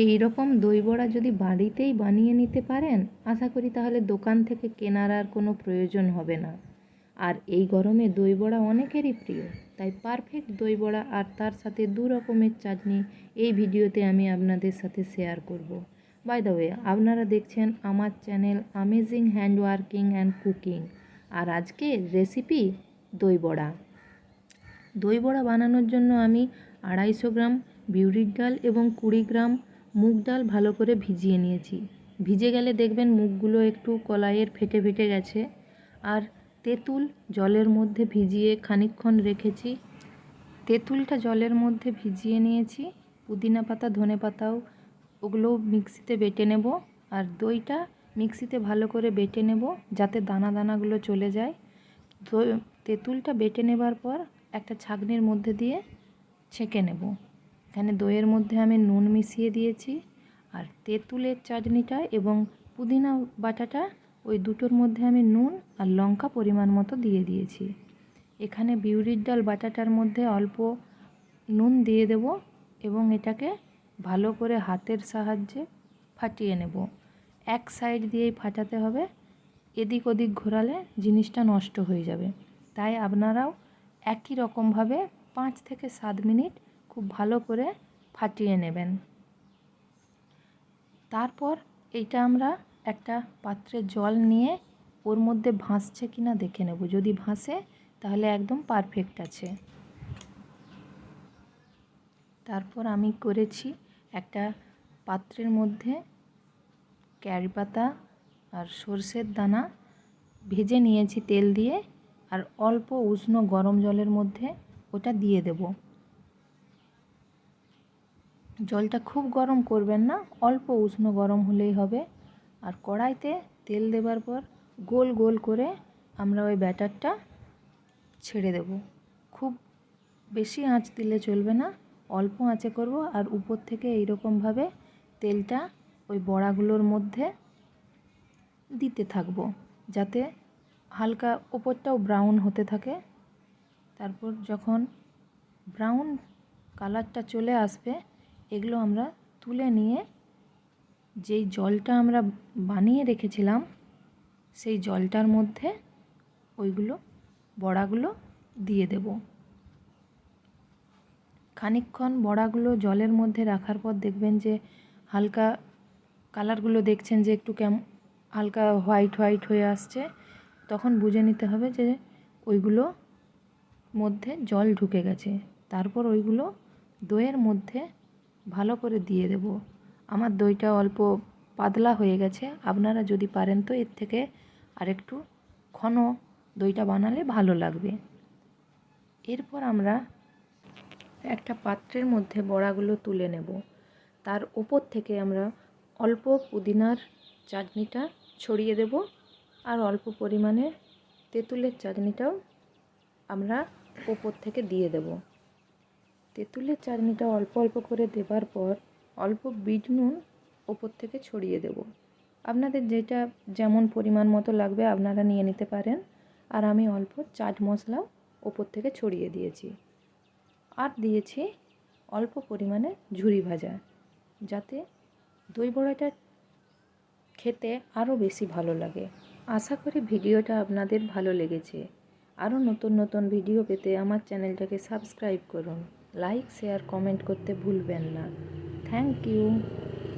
এই রকম দই বড়া যদি বাড়িতেই বানিয়ে নিতে পারেন, আশা করি তাহলে দোকান থেকে কেনার আর কোনো প্রয়োজন হবে না। আর এই গরমে দই বড়া অনেকেরই প্রিয়, তাই পারফেক্ট দই বড়া আর তার সাথে দু রকমের চাটনি এই ভিডিওতে আমি আপনাদের সাথে শেয়ার করব। বাই দ্য ওয়ে আপনারা দেখছেন আমার channel amazing hand working and cooking আর আজকে রেসিপি দই বড়া। দই বড়া বানানোর জন্য আমি আড়াইশো গ্রাম বিউরির ডাল এবং কুড়ি গ্রাম মুগ ডাল ভালো করে ভিজিয়ে নিয়েছি। ভিজে গেলে দেখবেন মুগগুলো একটু কলাইয়ের ফেটে ফেটে গেছে। আর তেঁতুল জলের মধ্যে ভিজিয়ে খানিকক্ষণ রেখেছি। তেঁতুলটা জলের মধ্যে ভিজিয়ে নিয়েছি। পুদিনা পাতা, ধনে পাতাও ওগুলোও মিক্সিতে বেটে নেব। আর দইটা মিক্সিতে ভালো করে বেটে নেব যাতে দানা দানাগুলো চলে যায়। তেঁতুলটা বেটে নেবার পর একটা ছাঁকনির মধ্যে দিয়ে ছেঁকে নেব। এখানে দইয়ের মধ্যে আমি নুন মিশিয়ে দিয়েছি আর তেঁতুলের চাটনিটা এবং পুদিনা বাটাটা, ওই দুটোর মধ্যে আমি নুন আর লঙ্কা পরিমাণ মতো দিয়ে দিয়েছি। এখানে বিউরির ডাল বাটাটার মধ্যে অল্প নুন দিয়ে দেব এবং এটাকে ভালো করে হাতের সাহায্যে ফাটিয়ে নেব। এক সাইড দিয়েই ফাটাতে হবে, এদিক ওদিক ঘোরালে জিনিসটা নষ্ট হয়ে যাবে। তাই আপনারাও একই রকমভাবে পাঁচ থেকে সাত মিনিট খুব ভালো করে ফাটিয়ে নেবেন। তারপর এইটা আমরা একটা পাত্রে জল নিয়ে ওর মধ্যে ভাসছে কি না দেখে নেব। যদি ভাসে তাহলে একদম পারফেক্ট আছে। তারপর আমি করেছি একটা পাত্রের মধ্যে ক্যারি পাতা আর সর্ষের দানা ভেজে নিয়েছি তেল দিয়ে, আর অল্প উষ্ণ গরম জলের মধ্যে ওটা দিয়ে দেব। জলটা খুব গরম করবেন না, অল্প উষ্ণ গরম হলেই হবে। আর কড়াইতে তেল দেবার পর গোল গোল করে আমরা ওই ব্যাটারটা ছেড়ে দেব। খুব বেশি আঁচ দিলে চলবে না, অল্প আঁচে করব আর উপর থেকে এইরকমভাবে তেলটা ওই বড়াগুলোর মধ্যে দিতে থাকব, যাতে হালকা ওপরটাও ব্রাউন হতে থাকে। তারপর যখন ব্রাউন কালারটা চলে আসবে এগুলো আমরা তুলে নিয়ে যেই জলটা আমরা বানিয়ে রেখেছিলাম, সেই জলটার মধ্যে ওইগুলো, বড়াগুলো দিয়ে দেব। খানিকক্ষণ বড়াগুলো জলের মধ্যে রাখার পর দেখবেন যে হালকা কালারগুলো দেখছেন যে একটু কেম, হালকা হোয়াইট হোয়াইট হয়ে আসছে, তখন বুঝে নিতে হবে যে ওইগুলো মধ্যে জল ঢুকে গেছে। তারপর ওইগুলো দইয়ের মধ্যে ভালো করে দিয়ে দেব। আমার দইটা অল্প পাতলা হয়ে গেছে। আপনারা যদি পারেন তো এর থেকে আরেকটু ঘন দইটা বানালে ভালো লাগবে। এরপর আমরা একটা পাত্রের মধ্যে বড়াগুলো তুলে নেব। তার ওপর থেকে আমরা অল্প পুদিনার চাটনিটা ছড়িয়ে দেব আর অল্প পরিমাণে তেঁতুলের চাটনিটাও আমরা ওপর থেকে দিয়ে দেব। তেঁতুলের চাটনিটা অল্প অল্প করে দেবার পর অল্প বিট নুন ওপর থেকে ছড়িয়ে দেব। আপনাদের যেটা যেমন পরিমাণ মতো লাগবে আপনারা নিয়ে নিতে পারেন। আর আমি অল্প চাট মশলাও ওপর থেকে ছড়িয়ে দিয়েছি। আর দিয়েছি অল্প পরিমাণে ঝুরি ভাজা, যাতে দই বড়াটা খেতে আরও বেশি ভালো লাগে। আশা করি ভিডিওটা আপনাদের ভালো লেগেছে। আরও নতুন নতুন ভিডিও পেতে আমার চ্যানেলটাকে সাবস্ক্রাইব করুন। লাইক শেয়ার কমেন্ট করতে ভুলবেন না। Thank you